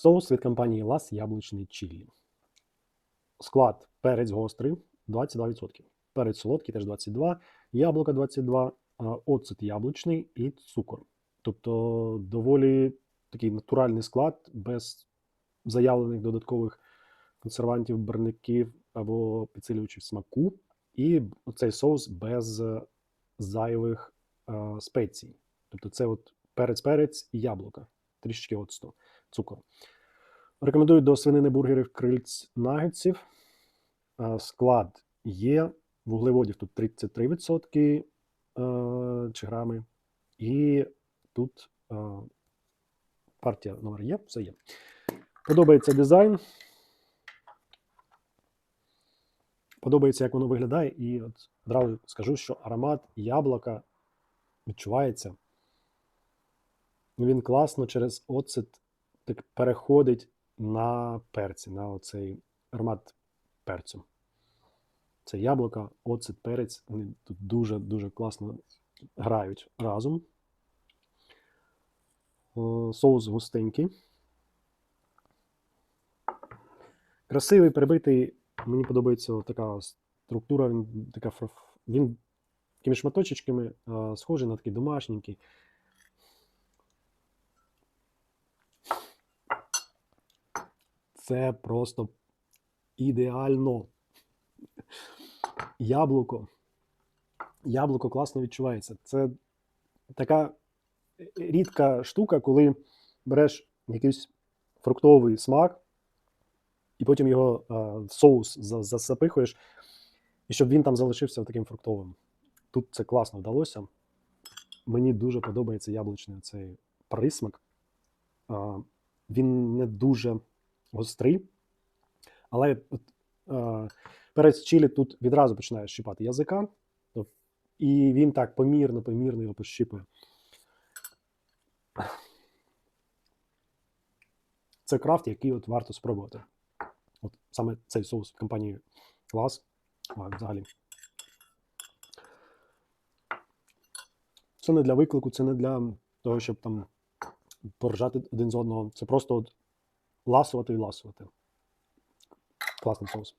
Соус від компанії Лас Яблучний Чілі. Склад перець гострий 22%. Перець солодкий теж 22, яблука 22, а, оцет яблучний і цукор. Тобто доволі такий натуральний склад без заявлених додаткових консервантів, барників або підсилювачів смаку. І цей соус без е, зайвих е, спецій. Тобто це от перець-перець і яблука, трішечки оцту, цукор. Рекомендую до свинини бургерів крильць нагетсів. Е, Склад є, вуглеводів тут 33% е, чи грами. І тут е, партія номер є, все є. Подобається дизайн. Подобається, як воно виглядає, і от одразу скажу, що аромат яблука відчувається. Він класно через оцет так переходить на перці, на оцей аромат перцю. Це яблука, оцет, перець. Вони тут дуже-дуже класно грають разом. Соус густенький. Красивий, прибитий. Мені подобається така структура, він така він такими шматочечками схожий на такий домашненький. Це просто ідеально. Яблуко. Яблуко класно відчувається. Це така рідка штука, коли береш якийсь фруктовий смак, і потім його а, в соус за- засапихуєш, і щоб він там залишився таким фруктовим. Тут це класно вдалося. Мені дуже подобається яблучний цей присмак. А, він не дуже гострий, але а, перець чилі тут відразу починає щипати язика, і він так помірно, помірно його пощипує. Це крафт, який от варто спробувати. От саме цей соус компанії Клас. Взагалі. Це не для виклику, це не для того, щоб там поржати один з одного. Це просто от ласувати і ласувати. Класний соус.